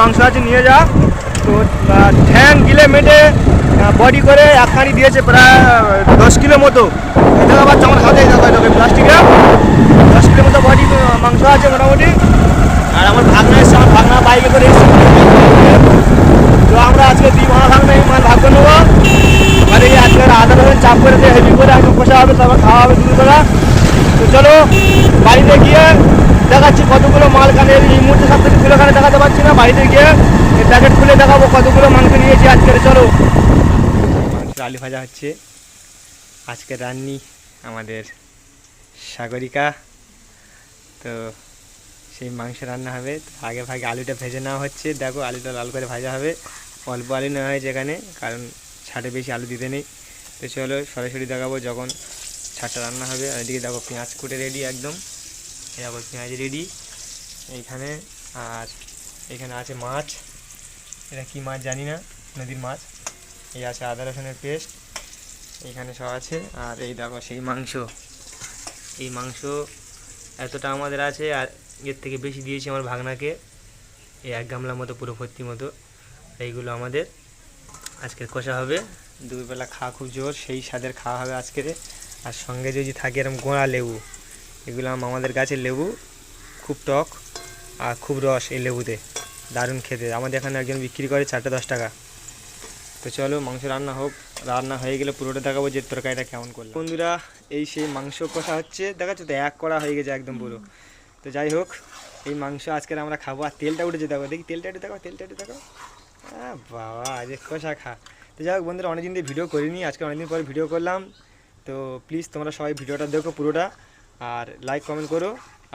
মাংস আছে, নিয়ে যা। তো ঠ্যাং গিলে মেটে বডি করে একখানি দিয়েছে প্রায় দশ কিলো মতো। এটা আবার চামড় খাওয়া যায় দেখো এটাকে প্লাস্টিকে দশ কিলো মতো বডি মাংস আছে মোটামুটি। আর আমার ভাগনা এসছে, আমার ভাগনা বাইকে করে এসছে। তো আমরা আজকে দুই ভাড়া ভাগনা এই মাল ভাগ করে নেব। মানে আজকে আধা রকম চাপ করে হেভি করে, একদম কষা হবে, তারপর খাওয়া হবে দুটো তো চলো, বাড়িতে গিয়ে দেখাচ্ছি কতগুলো মাল কানে এই মুহূর্তে সব থেকে খুলে দেখাতে পারছি না বাড়িতে গিয়ে প্যাকেট খুলে দেখাবো কতগুলো মাংস নিয়েছি আজকের চলো। মাংস আলু ভাজা হচ্ছে। আজকে রান্নি আমাদের সাগরিকা। তো সেই মাংস রান্না হবে। আগে ভাগে আলুটা ভেজে নেওয়া হচ্ছে। দেখো, আলুটা লাল করে ভাজা হবে। অল্প আলু নেওয়া হয়েছে এখানে, কারণ ছাটে বেশি আলু দিতে নেই। তো চলো, সরাসরি দেখাবো যখন ছাটটা রান্না হবে। আর এদিকে দেখো, পেঁয়াজ কুটে রেডি একদম। দেখো পেঁয়াজ রেডি এইখানে আর এখানে আছে মাছ। এটা কি মাছ জানি না, নদীর মাছ। এই আছে আদা রসুনের পেস্ট এইখানে সব আছে। আর এই দেখো সেই মাংস। এই মাংস এতটা আমাদের আছে আর এর থেকে বেশি দিয়েছি আমার ভাগনাকে। এই এক গামলার মতো, পুরো ভর্তি মতো। এইগুলো আমাদের। আজকের কষা হবে। দুপুরবেলা খাওয়া খুব জোর, সেই স্বাদের খাওয়া হবে আজকের। আর সঙ্গে যদি থাকে এরকম গোড়া লেবু। এগুলো আমাদের গাছের লেবু, খুব টক আর খুব রস এই লেবুতে, দারুণ খেতে। আমাদের এখানে একজন বিক্রি করে চারটে দশ টাকা। তো চলো, মাংস রান্না হোক, রান্না হয়ে গেলে পুরোটা দেখাবো যে তরকারিটা কেমন করল বন্ধুরা, এই সেই মাংস কষা হচ্ছে, দেখাচ্ছ তো, এক করা হয়ে গেছে একদম পুরো। তো যাই হোক, এই মাংস আজকের আমরা খাব। আর তেলটা উঠেছে, দেখো, দেখি, তেলটা একটু দেখো তেলটা একটু দেখো বাবা আজ কষা খা। তো যাই হোক, বন্ধুরা, অনেকদিন দিয়ে ভিডিও করিনি, আজকে অনেকদিন পরে ভিডিও করলাম। তো প্লিজ তোমরা সবাই ভিডিওটা দেখো পুরোটা। আর লাইক কমেন্ট করো।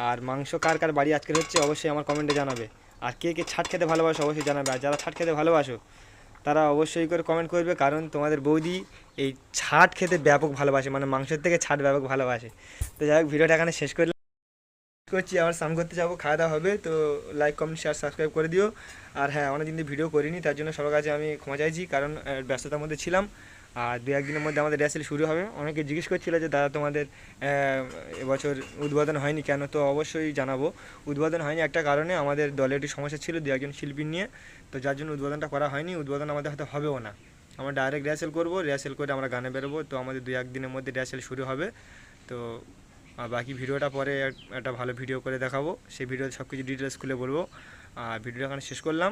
আর মাংস কার কার বাড়ি আজকের হচ্ছে অবশ্যই আমার কমেন্টে জানাবে। আর কে কে ছাট খেতে ভালোবাসো অবশ্যই জানাবে। আর যারা ছাট খেতে ভালোবাসো, তারা অবশ্যই করে কমেন্ট করবে। কারণ তোমাদের বৌদি এই ছাট খেতে ব্যাপক ভালোবাসে মানে মাংসের থেকে ছাট ব্যাপক ভালোবাসে। তো যাই হোক, ভিডিওটা এখানে শেষ করলাম। করছি, আবার স্নান করতে যাব, খাওয়া দাওয়া হবে, তো লাইক কমেন্ট শেয়ার সাবস্ক্রাইব করে দিও। আর হ্যাঁ অনেকদিন ভিডিও করিনি, তার জন্য সবার কাছে আমি ক্ষমা চাইছি, কারণ ব্যস্ততার মধ্যে ছিলাম। আর দু একদিনের মধ্যে আমাদের রেসেল শুরু হবে। অনেকে জিজ্ঞেস করছিল যে, দাদা, তোমাদের এবছর উদ্বোধন হয়নি কেন? তো অবশ্যই জানাব। উদ্বোধন হয়নি একটা কারণে, আমাদের দলে একটু সমস্যা ছিল দু একজন শিল্পী নিয়ে। তো যার জন্য উদ্বোধনটা করা হয়নি। উদ্বোধন আমাদের হয়তো হবেও না। আমরা ডাইরেক্ট রিহার্সেল করব রিহার্সেল করে আমরা গানে বেরোবো। তো আমাদের দু একদিনের মধ্যে রিহার্সেল শুরু হবে। তো আর বাকি ভিডিওটা পরে একটা ভালো ভিডিও করে দেখাবো। সেই ভিডিওতে সব কিছু ডিটেলস খুলে বলব। আর ভিডিওটা এখানে শেষ করলাম।